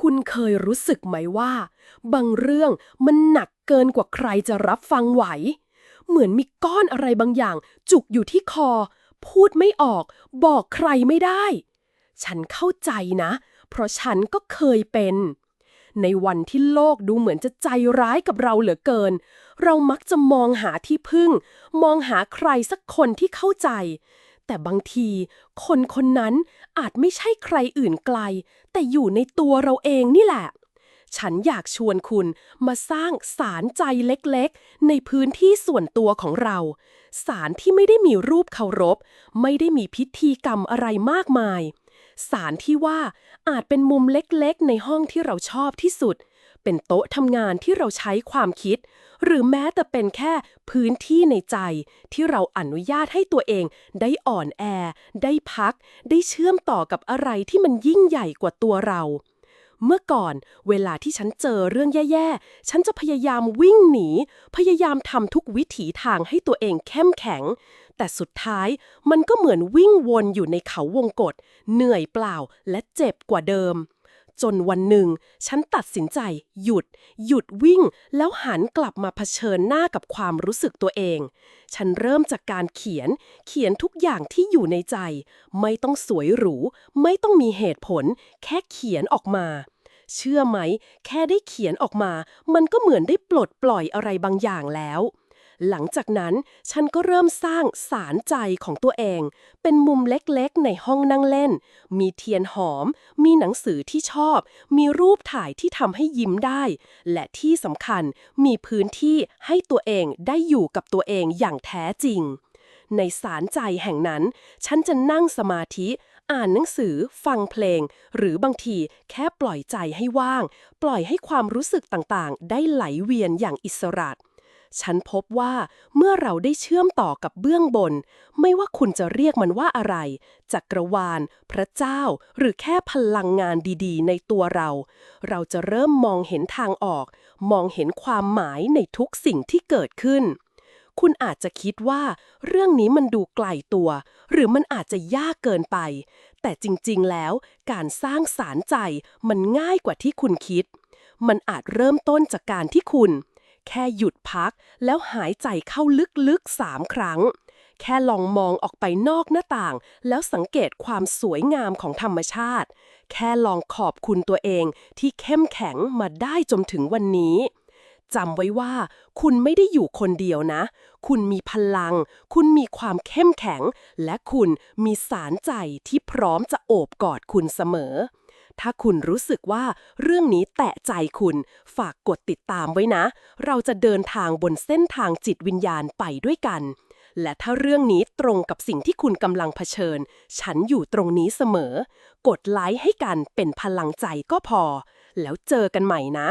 คุณเคยรู้สึกไหมว่า บางเรื่องมันหนักเกินกว่าใครจะรับฟังไหว เหมือนมีก้อนอะไรบางอย่าง จุกอยู่ที่คอ พูดไม่ออก บอกใครไม่ได้ ฉันเข้าใจนะ เพราะฉันก็เคยเป็น ในวันที่โลกดูเหมือนจะใจร้ายกับเราเหลือเกิน เรามักจะมองหาที่พึ่ง มองหาใครสักคนที่เข้าใจ แต่บางที คนคนนั้นอาจไม่ใช่ใครอื่นไกล แต่อยู่ในตัวเราเองนี่แหละ ฉันอยากชวนคุณมาสร้างสารใจเล็กๆ ในพื้นที่ส่วนตัวของเรา สารที่ไม่ได้มีรูปเคารพ ไม่ได้มีพิธีกรรมอะไรมากมาย สารที่ว่าอาจเป็นมุมเล็กๆ ในห้องที่เราชอบที่สุด เป็นโต๊ะทำงานที่เราใช้ความคิด หรือแม้แต่เป็นแค่พื้นที่ในใจ ที่เราอนุญาตให้ตัวเอง ได้อ่อนแอ ได้พัก ได้เชื่อมต่อกับอะไรที่มันยิ่งใหญ่กว่าตัวเรา เมื่อก่อนเวลาที่ฉันเจอเรื่องแย่ๆ ฉันจะพยายามวิ่งหนี พยายามทำทุกวิถีทางให้ตัวเองเข้มแข็ง แต่สุดท้ายมันก็เหมือนวิ่งวนอยู่ในเขาวงกฏเหนื่อยเปล่าและเจ็บกว่าเดิม จนวันหนึ่ง ฉันตัดสินใจ หยุด หยุดวิ่ง แล้วหันกลับมาเผชิญหน้ากับความรู้สึกตัวเอง ฉันเริ่มจากการเขียน เขียนทุกอย่างที่อยู่ในใจ ไม่ต้องสวยหรู ไม่ต้องมีเหตุผล แค่เขียนออกมา เชื่อไหม แค่ได้เขียนออกมา มันก็เหมือนได้ปลดปล่อยอะไรบางอย่างแล้ว หลังจากนั้นฉันก็เริ่มสร้างสารใจของตัวเอง เป็นมุมเล็กๆ ในห้องนั่งเล่น มีเทียนหอม มีหนังสือที่ชอบ มีรูปถ่ายที่ทำให้ยิ้มได้ และที่สำคัญมีพื้นที่ให้ตัวเองได้อยู่กับตัวเองอย่างแท้จริง ในสารใจแห่งนั้น ฉันจะนั่งสมาธิอ่านหนังสือฟังเพลง หรือบางทีแค่ปล่อยใจให้ว่าง ปล่อยให้ความรู้สึกต่างๆ ได้ไหลเวียนอย่างอิสระ ฉันพบว่าเมื่อเราได้เชื่อมต่อกับเบื้องบน ไม่ว่าคุณจะเรียกมันว่าอะไร จักรวาล พระเจ้า หรือแค่พลังงานดีๆ ในตัวเรา เราจะเริ่มมองเห็นทางออก มองเห็นความหมายในทุกสิ่งที่เกิดขึ้น คุณอาจจะคิดว่าเรื่องนี้มันดูไกลตัว หรือมันอาจจะยากเกินไป แต่จริงๆ แล้ว การสร้างสารใจมันง่ายกว่าที่คุณคิด มันอาจเริ่มต้นจากการที่คุณ แค่หยุดพัก แล้วหายใจเข้าลึกๆสามครั้ง แค่ลองมองออกไปนอกหน้าต่าง แล้วสังเกตความสวยงามของธรรมชาติ แค่ลองขอบคุณตัวเองที่เข้มแข็งมาได้จนถึงวันนี้จำไว้ว่า คุณไม่ได้อยู่คนเดียวนะ คุณมีพลัง คุณมีความเข้มแข็ง และคุณมีสารใจที่พร้อมจะโอบกอดคุณเสมอ ถ้าคุณรู้สึกว่าเรื่องนี้แตะใจคุณ ฝากกดติดตามไว้นะ เราจะเดินทางบนเส้นทางจิตวิญญาณไปด้วยกัน และถ้าเรื่องนี้ตรงกับสิ่งที่คุณกำลังเผชิญ ฉันอยู่ตรงนี้เสมอ กดไลค์ให้กันเป็นพลังใจก็พอ แล้วเจอกันใหม่นะ